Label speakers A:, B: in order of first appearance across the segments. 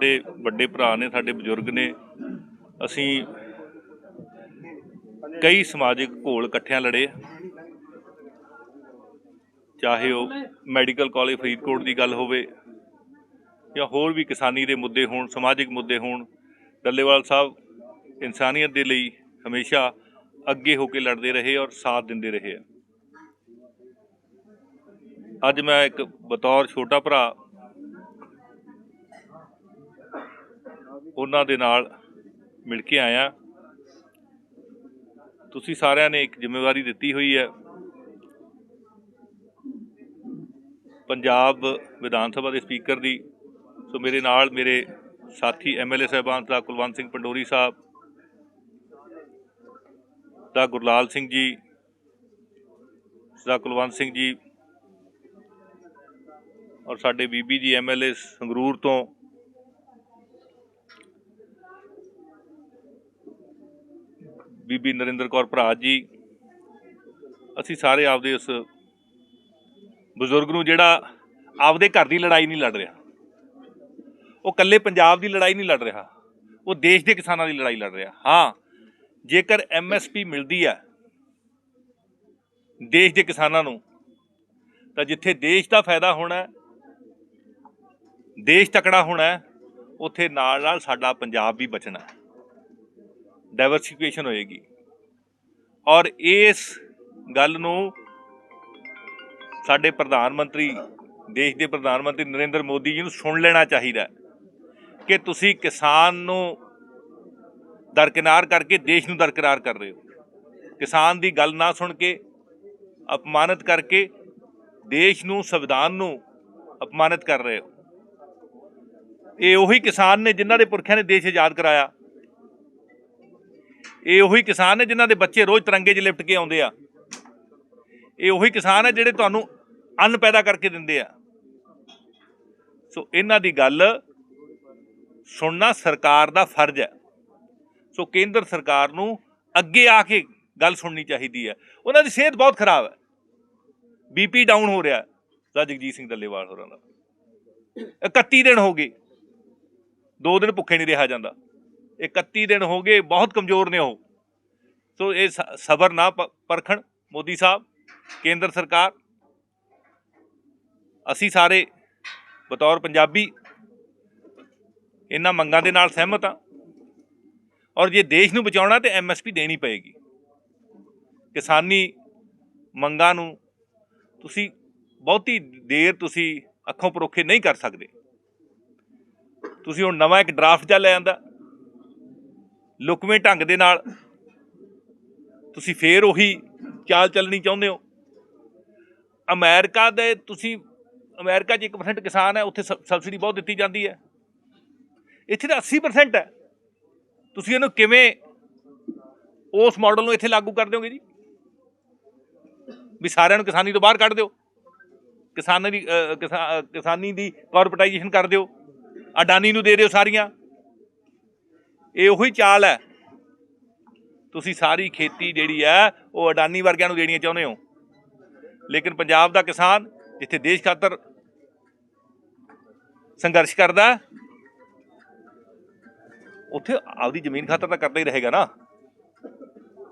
A: ਸਾਡੇ ਵੱਡੇ ਭਰਾ ਨੇ, ਸਾਡੇ ਬਜ਼ੁਰਗ ਨੇ, ਅਸੀਂ ਕਈ ਸਮਾਜਿਕ ਘੋਲ ਇਕੱਠਿਆਂ ਲੜੇ। ਚਾਹੇ ਉਹ ਮੈਡੀਕਲ ਕਾਲਜ ਫਰੀਦਕੋਟ ਦੀ ਗੱਲ ਹੋਵੇ ਜਾਂ ਹੋਰ ਵੀ ਕਿਸਾਨੀ ਦੇ ਮੁੱਦੇ ਹੋਣ, ਸਮਾਜਿਕ ਮੁੱਦੇ ਹੋਣ, ਡੱਲੇਵਾਲ ਸਾਹਿਬ ਇਨਸਾਨੀਅਤ ਦੇ ਲਈ ਹਮੇਸ਼ਾ ਅੱਗੇ ਹੋ ਕੇ ਲੜਦੇ ਰਹੇ ਔਰ ਸਾਥ ਦਿੰਦੇ ਰਹੇ ਆ। ਅੱਜ ਮੈਂ ਇੱਕ ਬਤੌਰ ਛੋਟਾ ਭਰਾ ਉਹਨਾਂ ਦੇ ਨਾਲ ਮਿਲ ਕੇ ਆਇਆ। ਤੁਸੀਂ ਸਾਰਿਆਂ ਨੇ ਇੱਕ ਜ਼ਿੰਮੇਵਾਰੀ ਦਿੱਤੀ ਹੋਈ ਹੈ। ਪੰਜਾਬ ਵਿਧਾਨ ਸਭਾ ਦੇ ਸਪੀਕਰ ਦੀ। ਸੋ ਮੇਰੇ ਨਾਲ ਮੇਰੇ ਸਾਥੀ ਐਮਐਲਏ ਸਾਹਿਬਾਨ ਦਾ ਕੁਲਵੰਤ ਸਿੰਘ ਪੰਡੋਰੀ ਸਾਹਿਬ, ਦਾ ਗੁਰਲਾਲ ਸਿੰਘ ਜੀ, ਦਾ ਕੁਲਵੰਤ ਸਿੰਘ ਜੀ ਔਰ ਸਾਡੇ ਬੀਬੀ ਜੀ ਐਮਐਲਏ ਸੰਗਰੂਰ ਤੋਂ ਬੀਬੀ ਨਰਿੰਦਰ ਕੌਰ ਭਰਾਜ ਜੀ, ਅਸੀਂ ਸਾਰੇ ਆਪਦੇ ਉਸ ਬਜ਼ੁਰਗ ਨੂੰ ਜਿਹੜਾ ਆਪਦੇ ਘਰ ਦੀ ਲੜਾਈ ਨਹੀਂ ਲੜ ਰਿਹਾ। ਉਹ ਇਕੱਲੇ ਪੰਜਾਬ ਦੀ ਲੜਾਈ ਨਹੀਂ ਲੜ ਰਿਹਾ, ਉਹ ਦੇਸ਼ ਦੇ ਕਿਸਾਨਾਂ ਦੀ ਲੜਾਈ ਲੜ ਰਿਹਾ। ਹਾਂ, ਜੇਕਰ ਐਮਐਸਪੀ ਮਿਲਦੀ ਹੈ, ਦੇਸ਼ ਦੇ ਕਿਸਾਨਾਂ ਨੂੰ, ਤਾਂ ਜਿੱਥੇ ਦੇਸ਼ ਦਾ ਫਾਇਦਾ ਹੋਣਾ ਦੇਸ਼ ਤਕੜਾ ਹੋਣਾ ਉੱਥੇ ਨਾਲ ਨਾਲ ਸਾਡਾ ਪੰਜਾਬ ਵੀ ਬਚਣਾ ਡਾਈਵਰਸਿਫਿਕੇਸ਼ਨ ਹੋਏਗੀ। ਔਰ ਇਸ ਗੱਲ ਨੂੰ ਸਾਡੇ ਪ੍ਰਧਾਨ ਮੰਤਰੀ, ਦੇਸ਼ ਦੇ ਪ੍ਰਧਾਨ ਮੰਤਰੀ ਨਰਿੰਦਰ ਮੋਦੀ ਜੀ ਨੂੰ ਸੁਣ ਲੈਣਾ ਚਾਹੀਦਾ ਕਿ ਤੁਸੀਂ ਕਿਸਾਨ ਨੂੰ ਦਰਕਿਨਾਰ ਕਰਕੇ ਦੇਸ਼ ਨੂੰ ਦਰਕਿਨਾਰ ਕਰ ਰਹੇ ਹੋ। ਕਿਸਾਨ ਦੀ ਗੱਲ ਨਾ ਸੁਣ ਕੇ, ਅਪਮਾਨਿਤ ਕਰਕੇ ਦੇਸ਼ ਨੂੰ, ਸੰਵਿਧਾਨ ਨੂੰ ਅਪਮਾਨਿਤ ਕਰ ਰਹੇ ਹੋ। ਇਹ ਉਹੀ ਕਿਸਾਨ ਨੇ ਜਿਨ੍ਹਾਂ ਦੇ ਪੁਰਖਿਆਂ ਨੇ ਦੇਸ਼ ਆਜ਼ਾਦ ਕਰਾਇਆ। ਇਹ ਉਹੀ ਕਿਸਾਨ ਨੇ ਜਿਨ੍ਹਾਂ ਦੇ ਬੱਚੇ ਰੋਜ਼ ਤਿਰੰਗੇ 'ਚ ਲਿਪਟ ਕੇ ਆਉਂਦੇ ਆ। ਇਹ ਉਹੀ ਕਿਸਾਨ ਹੈ ਜਿਹੜੇ ਤੁਹਾਨੂੰ ਅੰਨ ਪੈਦਾ ਕਰਕੇ ਦਿੰਦੇ ਆ। ਸੋ ਇਹਨਾਂ ਦੀ ਗੱਲ ਸੁਣਨਾ ਸਰਕਾਰ ਦਾ ਫਰਜ਼ ਹੈ। ਸੋ ਕੇਂਦਰ ਸਰਕਾਰ ਨੂੰ ਅੱਗੇ ਆ ਕੇ ਗੱਲ ਸੁਣਨੀ ਚਾਹੀਦੀ ਹੈ। ਉਹਨਾਂ ਦੀ ਸਿਹਤ ਬਹੁਤ ਖਰਾਬ ਹੈ। ਬੀਪੀ ਡਾਊਨ ਹੋ ਰਿਹਾ ਹੈ। ਜਗਜੀਤ ਸਿੰਘ ਦੱਲੇਵਾਲ ਹੋਰਾਂ ਦਾ। 31 ਦਿਨ ਹੋ ਗਏ। ਦੋ ਦਿਨ ਭੁੱਖੇ ਨਹੀਂ ਰਿਹਾ ਜਾਂਦਾ। 31 ਦਿਨ ਹੋ ਗਏ, ਬਹੁਤ ਕਮਜ਼ੋਰ ਨੇ ਉਹ। ਸੋ ਇਹ ਸ- ਸਬਰ ਨਾ ਪ- ਪਰਖਣ, ਮੋਦੀ ਸਾਹਿਬ, ਕੇਂਦਰ ਸਰਕਾਰ। ਅਸੀਂ ਸਾਰੇ ਬਤੌਰ ਪੰਜਾਬੀ, ਇਹਨਾਂ ਮੰਗਾਂ ਦੇ ਨਾਲ ਸਹਿਮਤ ਆ ਔਰ ਜੇ ਦੇਸ਼ ਨੂੰ ਬਚਾਉਣਾ ਤੇ ਐਮਐਸਪੀ ਦੇਣੀ ਪਏਗੀ। ਕਿਸਾਨੀ ਮੰਗਾਂ ਨੂੰ ਤੁਸੀਂ ਬਹੁਤੀ ਦੇਰ ਤੁਸੀਂ ਅੱਖੋਂ ਪਰੋਖੇ ਨਹੀਂ ਕਰ ਸਕਦੇ। ਤੁਸੀਂ ਹੁਣ ਨਵਾਂ ਇੱਕ ਡਰਾਫਟ ਜਾ ਲੈ ਆਂਦਾ। ਲੁਕਵੇਂ ਢੰਗ ਦੇ ਨਾਲ ਤੁਸੀਂ ਫੇਰ ਉਹੀ ਚਾਲ ਚੱਲਣੀ ਚਾਹੁੰਦੇ ਹੋ? ਅਮਰੀਕਾ ਦੇ ਤੁਸੀਂ, ਅਮਰੀਕਾ 'ਚ 1% ਕਿਸਾਨ ਹੈ, ਉੱਥੇ ਸਬ- ਸਬਸਿਡੀ ਬਹੁਤ ਦਿੱਤੀ ਜਾਂਦੀ ਹੈ। ਇੱਥੇ ਤਾਂ 80% ਹੈ। ਤੁਸੀਂ ਇਹਨੂੰ ਕਿਵੇਂ ਉਸ ਮਾਡਲ ਨੂੰ ਇੱਥੇ ਲਾਗੂ ਕਰ ਦਿਓਗੇ ਜੀ? ਵੀ ਸਾਰਿਆਂ ਨੂੰ ਕਿਸਾਨੀ ਤੋਂ ਬਾਹਰ ਕੱਢ ਦਿਓ। ਕਿਸਾਨਾਂ ਦੀ ਕਿਸਾਨੀ ਦੀ ਕਾਰਪੋਰੇਟਾਈਜੇਸ਼ਨ ਕਰ ਦਿਓ। ਅਡਾਨੀ ਨੂੰ ਦੇ ਦਿਓ ਸਾਰੀਆਂ। ਇਹ ਉਹੀ ਚਾਲ ਹੈ। ਤੁਸੀਂ ਸਾਰੀ ਖੇਤੀ ਜਿਹੜੀ ਹੈ, ਉਹ ਅਡਾਨੀ ਵਰਗਿਆਂ ਨੂੰ ਦੇਣੀ ਚਾਹੁੰਦੇ ਹੋ। ਲੇਕਿਨ ਪੰਜਾਬ ਦਾ ਕਿਸਾਨ ਜਿੱਥੇ ਦੇਸ਼ ਖਾਤਰ ਸੰਘਰਸ਼ ਕਰਦਾ ਉੱਥੇ ਆਪਦੀ ਜ਼ਮੀਨ ਖਾਤਰ ਤਾਂ ਕਰਦਾ ਹੀ ਰਹੇਗਾ ਨਾ।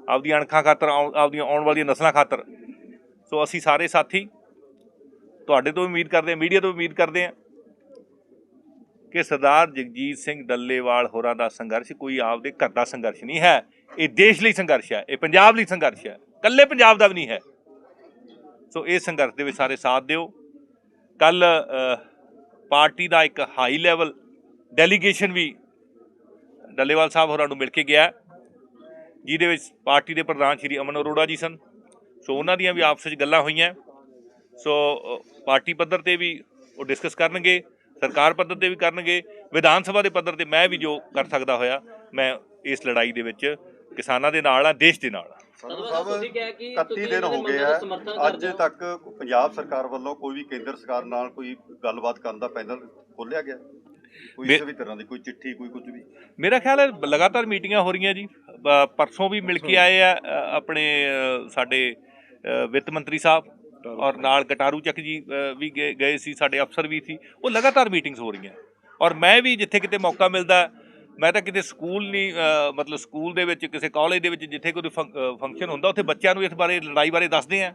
A: ਆਪਦੀਆਂ ਅਣਖਾਂ ਖਾਤਰ, ਆਉ- ਆਪਦੀਆਂ ਆਉਣ ਵਾਲੀਆਂ ਨਸਲਾਂ ਖਾਤਰ। ਸੋ ਅਸੀਂ ਸਾਰੇ ਸਾਥੀ, ਤੁਹਾਡੇ ਤੋਂ ਉਮੀਦ ਕਰਦੇ ਹਾਂ, ਮੀਡੀਆ ਤੋਂ ਵੀ ਉਮੀਦ ਕਰਦੇ ਹਾਂ। ਕਿ ਸਰਦਾਰ ਜਗਜੀਤ ਸਿੰਘ ਡੱਲੇਵਾਲ ਹੋਰਾਂ ਦਾ ਸੰਘਰਸ਼ ਕੋਈ ਆਪਦੇ ਘਰ ਦਾ ਸੰਘਰਸ਼ ਨਹੀਂ ਹੈ। ਇਹ ਦੇਸ਼ ਲਈ ਸੰਘਰਸ਼ ਹੈ, ਇਹ ਪੰਜਾਬ ਲਈ ਸੰਘਰਸ਼ ਹੈ ਕੱਲੇ ਪੰਜਾਬ ਦਾ ਵੀ ਨਹੀਂ ਹੈ। ਸੋ ਇਹ ਸੰਘਰਸ਼ ਦੇ ਵਿੱਚ ਸਾਰੇ ਸਾਥ ਦਿਓ। ਕੱਲ ਪਾਰਟੀ ਦਾ ਇੱਕ ਹਾਈ ਲੈਵਲ ਡੈਲੀਗੇਸ਼ਨ ਵੀ ਡੱਲੇਵਾਲ ਸਾਹਿਬ ਹੋਰਾਂ ਨੂੰ ਮਿਲ ਕੇ ਗਿਆ ਜਿਹਦੇ ਵਿੱਚ ਪਾਰਟੀ ਦੇ ਪ੍ਰਧਾਨ ਸ਼੍ਰੀ ਅਮਨ ਅਰੋੜਾ ਜੀ ਸਨ। ਸੋ ਉਹਨਾਂ ਦੀਆਂ ਵੀ ਆਪਸ ਵਿੱਚ ਗੱਲਾਂ ਹੋਈਆਂ। ਸੋ ਪਾਰਟੀ ਪੱਧਰ ਤੇ ਵੀ ਉਹ ਡਿਸਕਸ ਕਰਨਗੇ। ਸਰਕਾਰ ਪੱਧਰ ਤੇ ਵੀ ਕਰਨਗੇ ਵਿਧਾਨ ਸਭਾ ਦੇ ਪੱਧਰ ਤੇ ਮੈਂ ਵੀ ਜੋ ਕਰ ਸਕਦਾ ਹੋਇਆ ਮੈਂ ਇਸ ਲੜਾਈ ਦੇ ਵਿੱਚ ਕਿਸਾਨਾਂ ਦੇ ਨਾਲ ਆ ਦੇਸ਼ ਦੇ ਨਾਲ ਆ।
B: ਸੰਧੂ
C: ਧੰਨਵਾਦ
B: ਸਾਹਿਬ
C: ਤੁਸੀਂ ਕਿਹਾ ਕਿ
B: 31
C: ਤੁਸੀਂ
B: ਦਿਨ ਹੋ ਗਏ ਆ ਅੱਜ। ਤੱਕ ਪੰਜਾਬ ਸਰਕਾਰ ਵੱਲੋਂ ਕੋਈ ਵੀ ਕੇਂਦਰ ਸਰਕਾਰ ਨਾਲ ਕੋਈ ਗੱਲਬਾਤ ਕਰਨ ਦਾ ਪੈਨਲ ਖੋਲਿਆ ਗਿਆ? ਕੋਈ ਕਿਸੇ ਵੀ ਤਰ੍ਹਾਂ ਦੀ ਕੋਈ ਚਿੱਠੀ ਕੋਈ ਕੁਝ ਵੀ?
A: ਮੇਰਾ ਖਿਆਲ ਹੈ ਲਗਾਤਾਰ ਮੀਟਿੰਗਾਂ ਹੋ ਰਹੀਆਂ ਜੀ। ਪਰਸੋਂ ਵੀ ਮਿਲ ਕੇ ਆਏ ਆ ਆਪਣੇ ਸਾਡੇ ਵਿੱਤ ਮੰਤਰੀ ਸਾਹਿਬ। ਔਰ ਨਾਲ ਕਟਾਰੂ ਚੱਕ ਜੀ ਵੀ ਗਏ- ਸੀ ਸਾਡੇ ਅਫਸਰ ਵੀ ਸੀ। ਉਹ ਲਗਾਤਾਰ ਮੀਟਿੰਗਸ ਹੋ ਰਹੀਆਂ। ਔਰ ਮੈਂ ਵੀ ਜਿੱਥੇ ਕਿਤੇ ਮੌਕਾ ਮਿਲਦਾ ਮੈਂ ਤਾਂ ਕਿਤੇ ਸਕੂਲ ਨਹੀਂ ਮਤਲਬ ਸਕੂਲ ਦੇ ਵਿੱਚ ਕਿਸੇ ਕਾਲਜ ਦੇ ਵਿੱਚ ਜਿੱਥੇ ਕੋਈ ਫੰਕਸ਼ਨ ਹੁੰਦਾ ਉੱਥੇ ਬੱਚਿਆਂ ਨੂੰ ਇਸ ਬਾਰੇ ਲੜਾਈ ਬਾਰੇ ਦੱਸਦੇ ਆ।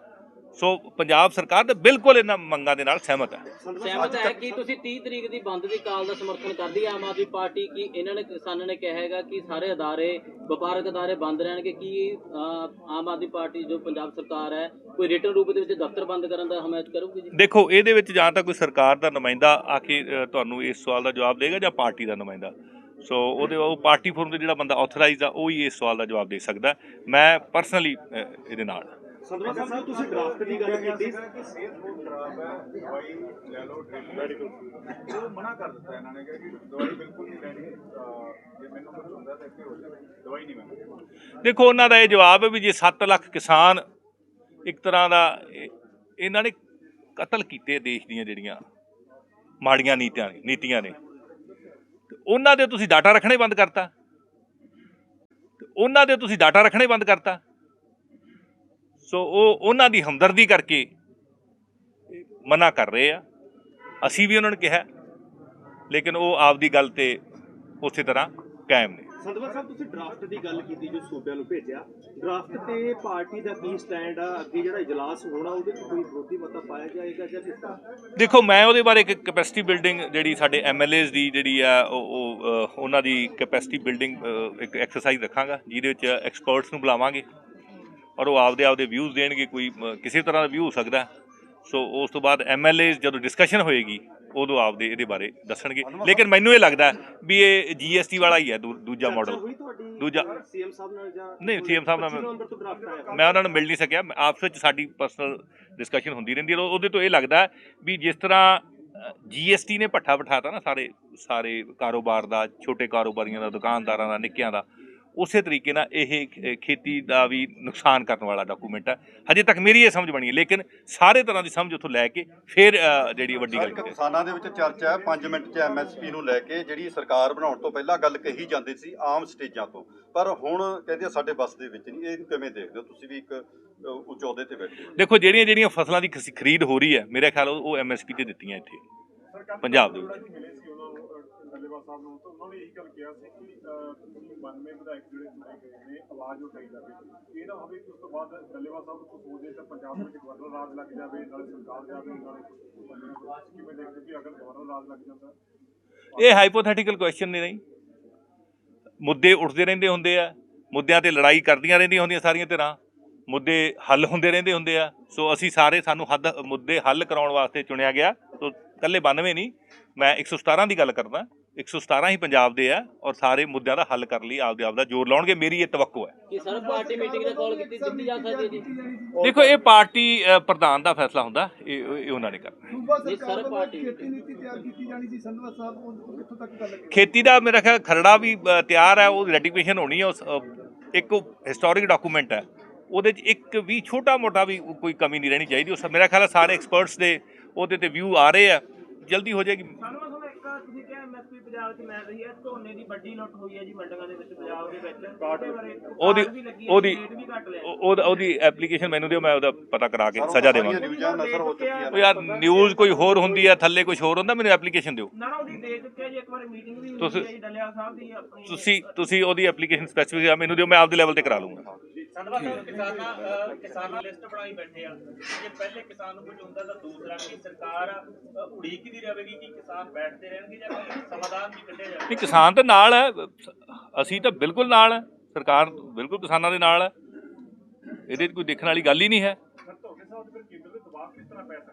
A: ਸੋ ਪੰਜਾਬ ਸਰਕਾਰ ਤਾਂ ਬਿਲਕੁਲ ਇਹਨਾਂ ਮੰਗਾਂ ਦੇ ਨਾਲ ਸਹਿਮਤ ਹੈ।
C: ਸਹਿਮਤ ਹੈ ਕਿ ਤੁਸੀਂ 30 ਤਰੀਕ ਦੀ ਬੰਦ ਦੀ ਕਾਲ ਦਾ ਸਮਰਥਨ ਕਰਦੀ ਹੈ ਆਮ ਆਦਮੀ ਪਾਰਟੀ ਕਿ ਇਹਨਾਂ ਨੇ ਕਿਸਾਨਾਂ ਨੇ ਕਿਹਾ ਹੈਗਾ ਕਿ ਸਾਰੇ ਅਦਾਰੇ ਵਪਾਰਕ ਅਦਾਰੇ ਬੰਦ ਰਹਿਣਗੇ ਕਿ ਆਮ ਆਦਮੀ ਪਾਰਟੀ ਜੋ ਪੰਜਾਬ ਸਰਕਾਰ ਹੈ ਕੋਈ ਰਿਟਰਨ ਰੂਪ ਦੇ ਵਿੱਚ ਦਫ਼ਤਰ ਬੰਦ ਕਰਨ ਦਾ ਹਮਾਇਤ ਕਰੂਗੀ ਜੀ?
A: ਦੇਖੋ ਇਹਦੇ ਵਿੱਚ ਜਾਂ ਤਾਂ ਕੋਈ ਸਰਕਾਰ ਦਾ ਨੁਮਾਇੰਦਾ ਆ ਕੇ ਤੁਹਾਨੂੰ ਇਸ ਸਵਾਲ ਦਾ ਜਵਾਬ ਦੇਗਾ ਜਾਂ ਪਾਰਟੀ ਦਾ ਨੁਮਾਇੰਦਾ। ਸੋ ਉਹਦੇ ਉਹ ਪਾਰਟੀ ਫੋਰਮ ਦੇ ਜਿਹੜਾ ਬੰਦਾ ਆਥੋਰਾਈਜ਼ਡ ਆ ਉਹ ਹੀ ਇਸ ਸਵਾਲ ਦਾ ਜਵਾਬ ਦੇ ਸਕਦਾ। ਮੈਂ ਪਰਸਨਲੀ ਇਹਦੇ ਨਾਲ। ਹਾਂ।
D: ਸੰਧਵਾ ਸਾਹਿਬ ਜੀ ਤੁਸੀਂ ਡਰਾਫਟ ਦੀ ਗੱਲ ਕੀਤੀ?
E: ਕਿ ਸਿਹਤ ਬਹੁਤ ਖਰਾਬ ਹੈ ਦਵਾਈ ਲੈ ਲਓ ਮੈਡੀਕਲ ਉਹ ਮਨਾ ਕਰ ਦਿੱਤਾ ਇਹਨਾਂ ਨੇ ਕਿ ਦਵਾਈ ਬਿਲਕੁਲ ਨਹੀਂ ਲੈਣੀ ਜੇ ਮੈਨੂੰ ਕੁਝ ਹੁੰਦਾ ਤਾਂ ਇੱਥੇ ਹੋ ਜਾਵੇ ਦਵਾਈ ਨਹੀਂ ਮੈਂ
A: ਦੇਖੋ ਉਹਨਾਂ ਦਾ ਇਹ ਜਵਾਬ ਹੈ ਵੀ ਜੇ 7 ਲੱਖ ਕਿਸਾਨ ਇੱਕ ਤਰ੍ਹਾਂ ਦਾ ਇਹ- ਇਹਨਾਂ ਨੇ ਕਤਲ ਕੀਤੇ ਦੇਸ਼ ਦੀਆਂ ਜਿਹੜੀਆਂ ਮਾੜੀਆਂ ਨੀਤੀਆਂ ਨੇ ਨੀਤੀਆਂ ਨੇ। ਉਹਨਾਂ ਦੇ ਤੁਸੀਂ ਡਾਟਾ ਰੱਖਣੇ ਬੰਦ ਕਰਤਾ। ਉਹਨਾਂ ਦੇ ਤੁਸੀਂ ਡਾਟਾ ਰੱਖਣੇ ਬੰਦ ਕਰਤਾ। ਸੋ ਉਹ ਉਹਨਾਂ ਦੀ ਹਮਦਰਦੀ ਕਰਕੇ ਮਨਾ ਕਰ ਰਹੇ ਆ। ਅਸੀਂ ਵੀ ਉਹਨਾਂ ਨੂੰ ਕਿਹਾ ਲੇਕਿਨ ਉਹ ਆਪਦੀ ਗੱਲ ਤੇ ਉਸੇ ਤਰ੍ਹਾਂ ਕਾਇਮ ਨੇ।
D: ਸੰਧਵਾ ਸਾਹਿਬ ਤੁਸੀਂ ਡਰਾਫਟ ਦੀ ਗੱਲ ਕੀਤੀ ਜੋ ਸੂਬਿਆਂ ਨੂੰ ਭੇਜਿਆ। ਡਰਾਫਟ ਤੇ ਪਾਰਟੀ ਦਾ ਕੀ ਸਟੈਂਡ ਆ? ਅੱਗੇ ਜਿਹੜਾ ਇਜਲਾਸ ਹੋਣਾ ਉਹਦੇ 'ਚ ਕੋਈ ਵਿਰੋਧੀ ਮਤਾ ਪਾਇਆ ਜਾਏਗਾ ਜਾਂ ਕਿਸ ਤਰ੍ਹਾਂ?
A: ਦੇਖੋ ਮੈਂ ਉਹਦੇ ਬਾਰੇ ਇੱਕ ਕੈਪੈਸਿਟੀ ਬਿਲਡਿੰਗ ਜਿਹੜੀ ਸਾਡੇ ਐਮਐਲਏਜ਼ ਦੀ ਜਿਹੜੀ ਆ ਉਹ ਉਹਨਾਂ ਦੀ ਕੈਪੈਸਿਟੀ ਬਿਲਡਿੰਗ ਇੱਕ ਐਕਸਰਸਾਈਜ਼ ਰੱਖਾਂਗਾ ਜਿਹਦੇ ਵਿੱਚ ਐਕਸਪਰਟਸ ਨੂੰ ਬੁਲਾਵਾਂਗੇ। ਔਰ ਉਹ ਆਪਦੇ ਆਪਦੇ ਵਿਊਜ਼ ਦੇਣਗੇ ਕੋਈ ਕਿਸੇ ਤਰ੍ਹਾਂ ਦਾ ਵਿਊ ਹੋ ਸਕਦਾ। ਸੋ ਉਸ ਤੋਂ ਬਾਅਦ ਐਮਐਲਏਜ਼ ਜਦੋਂ ਡਿਸਕਸ਼ਨ ਹੋਏਗੀ ਉਦੋਂ ਆਪਦੇ ਇਹਦੇ ਬਾਰੇ ਦੱਸਣਗੇ। ਲੇਕਿਨ ਮੈਨੂੰ ਇਹ ਲੱਗਦਾ ਵੀ ਇਹ ਜੀਐਸਟੀ ਵਾਲਾ ਹੀ ਹੈ ਦੂ- ਦੂਜਾ ਮਾਡਲ ਦੂਜਾ-
D: ਸੀਐਮ ਸਾਹਿਬ ਨਾਲ ਜਾਂ
A: ਨਹੀਂ, ਸਾਹਿਬ ਨਾਲ
D: 25 ਨਵੰਬਰ ਤੋਂ ਡਰਾਫਟ ਆਇਆ?
A: ਮੈਂ ਉਹਨਾਂ ਨੂੰ ਮਿਲ ਨਹੀਂ ਸਕਿਆ। ਮੈਂ ਆਪਸ ਵਿੱਚ ਸਾਡੀ ਪਰਸਨਲ ਡਿਸਕਸ਼ਨ ਹੁੰਦੀ ਰਹਿੰਦੀ ਹੈ। ਉਹਦੇ ਤੋਂ ਇਹ ਲੱਗਦਾ ਵੀ ਜਿਸ ਤਰ੍ਹਾਂ ਜੀਐਸਟੀ ਨੇ ਪੱਠਾ ਬਿਠਾਤਾ ਨਾ ਸਾਰੇ ਸਾਰੇ ਕਾਰੋਬਾਰ ਦਾ ਛੋਟੇ ਕਾਰੋਬਾਰੀਆਂ ਦਾ ਦੁਕਾਨਦਾਰਾਂ ਦਾ ਨਿੱਕਿਆਂ ਦਾ ਉਸੇ ਤਰੀਕੇ ਨਾਲ ਇਹ ਖੇਤੀ ਦਾ ਵੀ ਨੁਕਸਾਨ ਕਰਨ ਵਾਲਾ ਡਾਕੂਮੈਂਟ ਹੈ। ਹਜੇ ਤੱਕ ਮੇਰੀ ਇਹ ਸਮਝ ਬਣੀ ਹੈ ਲੇਕਿਨ ਸਾਰੇ ਤਰ੍ਹਾਂ ਦੀ ਸਮਝ ਉੱਥੋਂ ਲੈ ਕੇ ਫਿਰ ਜਿਹੜੀ ਵੱਡੀ ਗੱਲ ਕਰੀਏ।
B: ਕਿਸਾਨਾਂ ਦੇ ਵਿੱਚ ਚਰਚਾ ਹੈ 5 ਮਿੰਟ 'ਚ ਐਮਐਸਪੀ ਨੂੰ ਲੈ ਕੇ ਜਿਹੜੀ ਸਰਕਾਰ ਬਣਾਉਣ ਤੋਂ ਪਹਿਲਾਂ ਗੱਲ ਕਹੀ ਜਾਂਦੀ ਸੀ ਆਮ ਸਟੇਜਾਂ ਤੋਂ। ਪਰ ਹੁਣ ਕਹਿੰਦੇ ਸਾਡੇ ਬਸ ਦੇ ਵਿੱਚ ਨਹੀਂ ਇਹਨੂੰ ਕਿਵੇਂ ਦੇਖਦੇ ਹੋ? ਤੁਸੀਂ ਵੀ ਇੱਕ ਉੱਚ ਅਹੁਦੇ ਤੇ ਬੈਠੇ ਹੋ।
A: ਦੇਖੋ ਜਿਹੜੀਆਂ ਜਿਹੜੀਆਂ ਫਸਲਾਂ ਦੀ ਖਰੀਦ ਹੋ ਰਹੀ ਹੈ ਮੇਰੇ ਖਿਆਲ ਉਹ- ਉਹ ਐਮਐਸਪੀ ਤੇ ਦਿੱਤੀਆਂ ਇੱਥੇ ਪੰਜਾਬ ਦੇ ਵਿੱਚ।
E: ਡੱਲੇਵਾਲ ਸਾਹਿਬ ਨੂੰ। ਤਾਂ ਉਹਨਾਂ ਨੇ ਇਹੀ ਗੱਲ ਕਿਹਾ ਸੀ ਕਿ ਤੁਸੀਂ 92 ਵਿਧਾਇਕ ਜਿਹੜੇ ਚੁਣੇ ਗਏ ਨੇ, ਆਵਾਜ਼ ਉਠਾਈ ਜਾਵੇ। ਇਹ ਨਾ ਹੋਵੇ ਕਿ ਉਸ ਤੋਂ ਬਾਅਦ ਡੱਲੇਵਾਲ ਸਾਹਿਬ ਨੂੰ ਕੁਝ ਤਾਂ ਪੰਜਾਬ ਵਿੱਚ ਗਵਰਨਰ ਰਾਜ ਲੱਗ ਜਾਵੇ, ਨਾਲੇ ਸਰਕਾਰ ਜਾਵੇ, ਨਾਲੇ ਕਿਵੇਂ ਦੇਖਦੇ ਕਿ ਅਗਰ ਗਵਰਨਰ ਰਾਜ ਲੱਗ ਜਾਂਦਾ?
A: ਇਹ ਹਾਈਪੋਥੈਟੀਕਲ ਕੁਐਸਚਨ ਨੇ ਨਹੀਂ ਮੁੱਦੇ ਉੱਠਦੇ ਰਹਿੰਦੇ ਹੁੰਦੇ ਆ, ਮੁੱਦਿਆਂ ਤੇ ਲੜਾਈ ਕਰਦੀਆਂ ਰਹਿੰਦੀਆਂ ਹੁੰਦੀਆਂ ਸਾਰੀਆਂ ਧਿਰਾਂ, ਮੁੱਦੇ ਹੱਲ ਹੁੰਦੇ ਰਹਿੰਦੇ ਹੁੰਦੇ ਆ। ਸੋ ਅਸੀਂ ਸਾਰੇ ਸਾਨੂੰ ਹੱਦ, ਮੁੱਦੇ ਹੱਲ ਕਰਾਉਣ ਵਾਸਤੇ ਚੁਣਿਆ ਗਿਆ। ਸੋ ਇਕੱਲੇ 92 ਨਹੀਂ, ਮੈਂ 117 ਦੀ ਗੱਲ ਕਰਦਾ। 117 ਹੀ ਪੰਜਾਬ ਦੇ ਆ ਔਰ ਸਾਰੇ ਮੁੱਦਿਆਂ ਦਾ ਹੱਲ ਕਰਨ ਲਈ ਆਪਦੇ ਆਪ ਦਾ ਜ਼ੋਰ ਲਾਉਣਗੇ ਮੇਰੀ ਇਹ ਤਵੱਕੋ ਹੈ।
C: ਕਿ ਸਰ ਪਾਰਟੀ ਮੀਟਿੰਗ ਦਾ ਕਾਲ ਕੀਤੀ ਦਿੱਤੀ ਜਾ ਸਕਦੀ ਜੀ?
A: ਦੇਖੋ ਇਹ ਪਾਰਟੀ ਪ੍ਰਧਾਨ ਦਾ ਫੈਸਲਾ ਹੁੰਦਾ ਇਹ ਇਹ ਉਹਨਾਂ ਨੇ ਕਰਨਾ।
F: ਸਰਕਾਰ
C: ਸਰ, ਪਾਰਟੀ
F: ਖੇਤੀ ਨੀਤੀ ਤਿਆਰ ਕੀਤੀ ਜਾਣੀ ਸੀ ਸੰਧਵਾ ਸਾਹਿਬ ਉਹ ਉਹ ਕਿੱਥੋਂ ਤੱਕ ਗੱਲ ਹੈ
A: ਖੇਤੀ ਦਾ ਮੇਰਾ ਖਿਆਲ ਖਰੜਾ ਵੀ ਤਿਆਰ ਹੈ ਉਹ ਰੈਟੀਫਿਕੇਸ਼ਨ ਹੋਣੀ ਹੈ ਉਸ ਇੱਕ ਹਿਸਟੋਰਿਕ ਡਾਕੂਮੈਂਟ ਹੈ। ਉਹਦੇ 'ਚ ਇੱਕ ਵੀ ਛੋਟਾ ਮੋਟਾ ਵੀ ਕੋਈ ਕਮੀ ਨਹੀਂ ਰਹਿਣੀ ਚਾਹੀਦੀ ਉਸ ਮੇਰਾ ਖਿਆਲ ਸਾਰੇ ਐਕਸਪਰਟਸ ਦੇ ਉਹਦੇ ਤੇ ਵਿਊ ਆ ਰਹੇ ਆ। ਜਲਦੀ ਹੋ ਜਾਏਗੀ
G: ਸਾਨੂੰ ਤੁਹਾਨੂੰ ਇੱਕ ਤੁਸੀਂ ਕਿਹਾ ਐਮਐਸਪੀ ਪੰਜਾਬ 'ਚ ਮਿਲ ਰਹੀ ਹੈ ਝੋਨੇ ਦੀ ਵੱਡੀ ਲੁੱਟ ਹੋਈ ਹੈ ਜੀ ਮੰਡੀਆਂ ਦੇ ਵਿੱਚ ਪੰਜਾਬ ਦੇ ਵਿੱਚ। ਉਹਦੇ ਬਾਰੇ
A: ਉਹਦੀ
G: ਕਾਰਡ ਵੀ ਲੱਗੀ ਹੈ,
A: ਉਹਦੀ
G: ਰੇਟ ਵੀ ਘੱਟ ਲਿਆ
A: ਉਹ- ਉਹਦਾ- ਉਹਦੀ ਐਪਲੀਕੇਸ਼ਨ ਮੈਨੂੰ ਦਿਓ ਮੈਂ ਉਹਦਾ ਪਤਾ ਕਰਾ ਕੇ ਸਜ਼ਾ ਦੇਵਾਂਗਾ।
B: ਨਿਊਜ਼ਾਂ ਨਜ਼ਰ ਹੋ ਚੁੱਕੀਆਂ
A: ਉਹ ਯਾਰ ਨਿਊਜ਼ ਕੋਈ ਹੋਰ ਹੁੰਦੀ ਹੈ ਥੱਲੇ ਕੁਝ ਹੋਰ ਹੁੰਦਾ ਮੈਨੂੰ ਐਪਲੀਕੇਸ਼ਨ ਦਿਓ।
G: ਨਾ ਨਾ ਉਹਦੀ ਦੇ ਚੁੱਕਿਆ ਜੀ ਇੱਕ ਵਾਰ ਮੀਟਿੰਗ ਵੀ ਹੋਈ
A: ਤੁਸੀਂ-
G: ਹੈ ਜੀ ਡੱਲਿਆ ਸਾਹਿਬ ਦੀ ਆਪਣੀ
A: ਤੁਸੀਂ ਤੁਸੀਂ ਉਹਦੀ ਐਪਲੀਕੇਸ਼ਨ ਸਪੈਸੀਫਿਕ ਆ ਮੈਨੂੰ ਦਿਓ ਮੈਂ ਆਪਦੇ ਲੈਵਲ ਤੇ ਕਰਾ ਲੂੰਗਾ
H: ਸਾਹਿਬ ਕਿਸਾਨਾਂ ਅਹ, ਕਿਸਾਨਾਂ ਲਿਸਟ ਬਣਾਈ ਬੈਠੇ ਆ। ਜੇ ਪਹਿਲੇ ਕਿਸਾਨ ਨੂੰ ਕੁਝ ਹੁੰਦਾ ਤਾਂ ਦੂਸਰਾ ਕਿ ਸਰਕਾਰ ਅਹ, ਉਡੀਕਦੀ ਰਹੇਗੀ ਕਿ ਕਿਸਾਨ ਬੈਠਦੇ ਰਹਿਣਗੇ ਜਾਂ ਕੋਈ ਸਮਾਧਾਨ ਵੀ ਕੱਢਿਆ ਜਾਵੇ
A: ਨਹੀਂ ਕਿਸਾਨ ਤਾਂ ਨਾਲ ਹੈ। ਅਸੀਂ ਤਾਂ ਬਿਲਕੁਲ ਨਾਲ ਹੈ। ਸਰਕਾਰ ਬਿਲਕੁਲ ਕਿਸਾਨਾਂ ਦੇ ਨਾਲ ਹੈ। ਇਹਦੇ 'ਚ ਕੋਈ ਦੇਖਣ ਵਾਲੀ ਗੱਲ ਹੀ ਨਹੀਂ ਹੈ।
E: ਸਰ ਤੁਹਾਡੇ ਸਾਹਿਬ ਫਿਰ ਕੇਂਦਰ ਦੇ ਦਬਾਅ ਕਿਸ ਤਰ੍ਹਾਂ ਪੈ ਸਕਦਾ? ਭਾਵੇਂ ਕਾਂਗਰਸ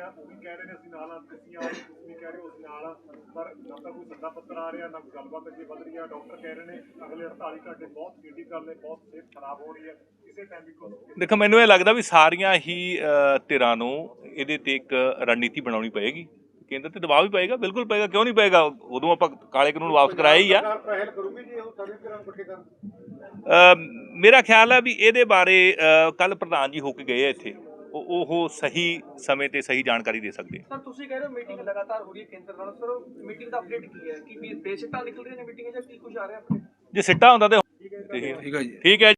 E: ਆ ਉਹ ਵੀ ਕਹਿ ਰਹੇ ਨੇ ਅਸੀਂ ਨਾਲ ਆ ਤੁਸੀਂ ਆ ਤੁਸੀਂ ਵੀ ਕਹਿ ਰਹੇ ਹੋ ਅਸੀਂ ਨਾਲ ਆ ਪਰ ਨਾ ਤਾਂ ਕੋਈ ਸੱਦਾ ਪੱਤਰ ਆ ਰਿਹਾ ਨਾ ਕੋਈ ਗੱਲਬਾਤ ਅੱਗੇ ਵਧ ਰਹੀ ਆ ਡਾਕਟਰ ਕਹਿ ਰਹੇ ਨੇ ਅਗਲੇ 48 ਘੰਟੇ ਬਹੁਤ ਕ੍ਰਿਟੀਕਲ ਨੇ ਬਹੁਤ ਸਿਹਤ ਖਰਾਬ ਹੋ ਰਹੀ ਹੈ ਕਿਸੇ ਟਾਈਮ ਵੀ ਕੋਈ
A: ਦੇਖੋ ਮੈਨੂੰ ਇਹ ਲੱਗਦਾ ਵੀ ਸਾਰੀਆਂ ਹੀ ਧਿਰਾਂ ਨੂੰ ਇਹਦੇ ਤੇ ਇੱਕ ਰਣਨੀਤੀ ਬਣਾਉਣੀ ਪਏਗੀ। ਕੇਂਦਰ ਤੇ ਦਬਾਅ ਵੀ ਪਏਗਾ ਬਿਲਕੁਲ ਪਏਗਾ ਕਿਉਂ ਨਹੀਂ ਪਏਗਾ? ਉਦੋਂ ਆਪਾਂ ਕਾਲੇ ਕਾਨੂੰਨ ਵਾਪਸ ਕਰਾਏ ਹੀ ਆ। ਮੇਰਾ ਖਿਆਲ ਹੈ ਵੀ ਇਹਦੇ ਬਾਰੇ ਕੱਲ ਪ੍ਰਧਾਨ ਜੀ ਹੋ ਕੇ ਗਏ ਇੱਥੇ। ਉਹ ਉਹ ਸਹੀ ਸਮੇਂ ਤੇ ਸਹੀ ਜਾਣਕਾਰੀ ਦੇ ਸਕਦੇ
G: ਸਰ ਤੁਸੀਂ ਕਹਿ ਰਹੇ ਹੋ ਮੀਟਿੰਗ ਲਗਾਤਾਰ ਹੋ ਰਹੀ ਹੈ ਕੇਂਦਰ ਨਾਲ ਸਰ ਮੀਟਿੰਗ ਦਾ ਅਪਡੇਟ ਕੀ ਹੈ? ਕਿ ਵੀ ਬੇਸਿਕਤਾ ਨਿਕਲ ਰਹੀ ਹੈ ਮੀਟਿੰਗ ਜਾਂ ਕੀ ਕੁਝ ਆ ਰਿਹਾ?
A: ਜੇ ਸਿੱਟਾ ਹੁੰਦਾ ਤੇ ਠੀਕ ਹੈ ਜੀ। ਠੀਕ ਹੈ